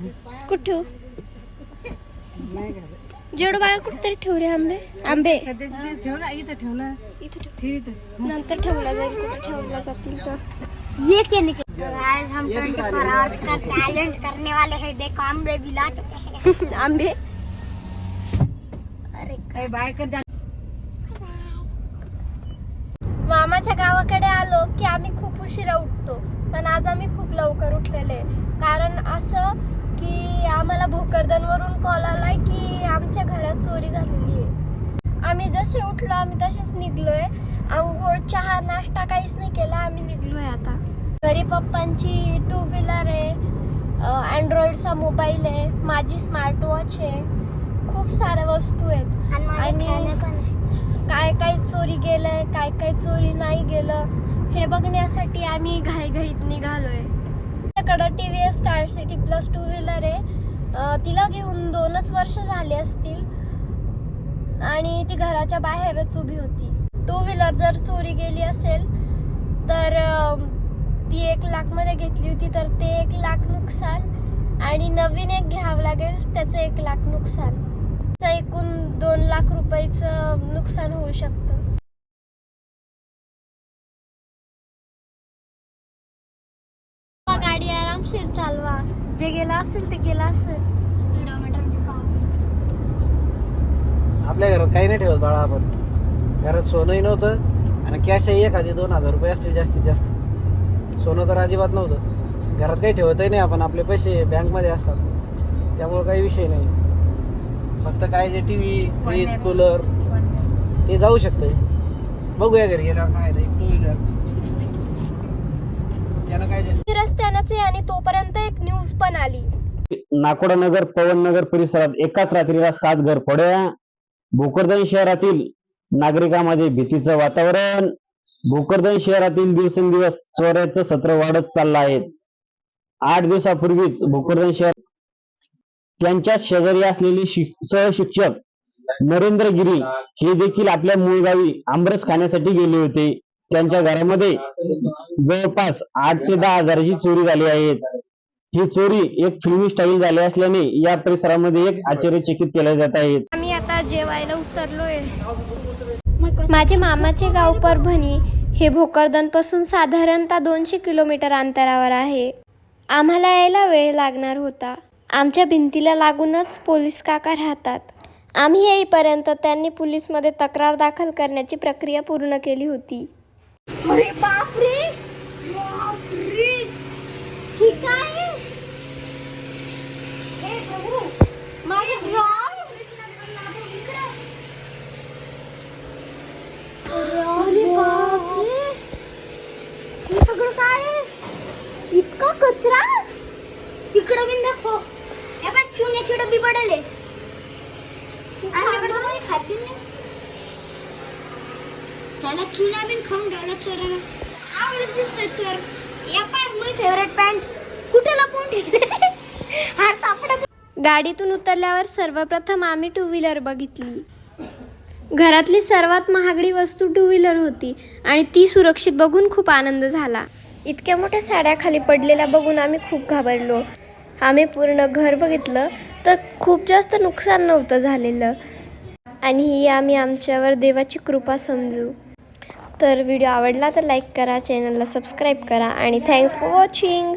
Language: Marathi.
कुठं ठेवू जेवढं बाळा कुठं तरी ठेव रे आंबे. आंबे. ठेव ना इथं ठेव. ना इथं ठेव. ठेव इथं नंतर ठेवला जाईल. कुठं ठेवला जातील तर. ये क्या निकल आज हम 24 आवर्स का चैलेंज करने वाले हैं. देखो आंबे भी ला चुके हैं. आंबे. ए, बाय कर जा. मामाच्या गावाकडे आलो की आम्ही खूप उशिरा उठतो. पण आज आम्ही खूप लवकर उठलेले. कारण आम्हाला भोकरदनवरून कॉल आलाय की आमच्या घरात चोरी झालेली आहे. आम्ही जसे उठलो आम्ही तसेच निघलोय. आंघोळ चहा नाश्ता काहीच नाही केला आम्ही निघलोय आता. घरी पप्पांची टू व्हीलर आहे अँड्रॉइडचा मोबाईल आहे माझी स्मार्ट वॉच आहे. खूप साऱ्या वस्तू आहेत. आणि. काय काय चोरी गेलंय काय काय चोरी नाही गेलं हे बघण्यासाठी आम्ही घाईघाईत निघालोय. T V S Star City Plus two wheeler आहे. तिला घेऊन दोनच वर्ष झाली असतील. आणि ती घराच्या बाहेरच उभी होती. टू व्हीलर जर चोरी गेली असेल तर ती एक लाखमध्ये घेतली होती तर ते एक लाख नुकसान आणि नवीन एक घ्यावं लागेल त्याचं एक लाख नुकसान. एकूण दोन लाख रुपयाचं नुकसान होऊ शकतं. चालवा. जे गेला असेल ते गेला असेल. आपल्या घरात काही नाही ठेवत बाळा आपण. घरात सोनंही नव्हतं आणि कॅशही एखादी दोन हजार रुपये असतील जास्तीत जास्त. सोनं तर अजिबात नव्हतं. घरात काही ठेवतही नाही आपण. आपले पैसे बँकमध्ये असतात. त्यामुळं काही विषय नाही. फक्त काय जे टी व्ही फ्रीज कूलर ते जाऊ शकतं बघूया घरी गेल्यावर काय टू व्हीलर रस्त्यानंच आहे आणि तोपर्यंत एक न्यूज पण आली. नाकोडा नगर पवन नगर परिसरात एकाच रात्रीला सात घरफोड्या भोकरदन शहरातील नागरिकांमध्ये भीतीचं वातावरण. भोकरदन शहरातील दिवसेंदिवस चोऱ्याचं सत्र वाढत चाललं आहे. आठ दिवसापूर्वीच भोकरदन शहर त्यांच्या शेजारी असलेले शिक- सहशिक्षक नरेंद्र गिरी हे देखील आपल्या मूळ गावी आमरस खाण्यासाठी गेले होते. त्यांच्या घरामध्ये जवळपास आठ ते दहा हजाराची चोरी झाली आहे. ही चोरी एक फिल्मी स्टाईल झाली असल्याने या परिसरामध्ये एक आश्चर्यचकित केले जात आहे. आम्ही आता जेवायला उतरलोय. माझे मामाचे गाव परभणी हे भोकरदनपासून साधारणतः दोनशे किलोमीटर अंतरावर आहे. आम्हाला यायला वेळ लागणार होता. आमच्या भिंतीला लागूनच पोलीस काका राहतात. आम्ही येईपर्यंत त्यांनी पोलीसमध्ये तक्रार दाखल करण्याची प्रक्रिया पूर्ण केली होती. अरे बापरे! बापरे! ही काय हे प्रभू माझं ड्रॉ अरे बापरे! हे सगळं काय आहे? इतका कचरा? तिकडं बिन दाखव. हे पण चुन्याची डब्बी पडेल कोणी खात नाही? साला चुना बिन खाऊन ठेवला चोरानं आवडत दिसतोय चोर या मी फेवरेट पॅन्ट कुठे लपवून ठेवले हा गाडीतून उतरल्यावर सर्वप्रथम आम्ही टू व्हीलर बघितली. घरातली सर्वात महागडी वस्तू टू व्हीलर होती आणि ती सुरक्षित बघून खूप आनंद झाला. इतक्या मोठ्या साड्या खाली पडलेल्या बघून आम्ही खूप घाबरलो. आम्ही पूर्ण घर बघितलं तर खूप जास्त नुकसान नव्हतं झालेलं. आणि ही आम्ही आमच्यावर देवाची कृपा समजू. तर व्हिडिओ आवडला तर लाईक करा चॅनलला सबस्क्राईब करा आणि थँक्स फॉर वॉचिंग.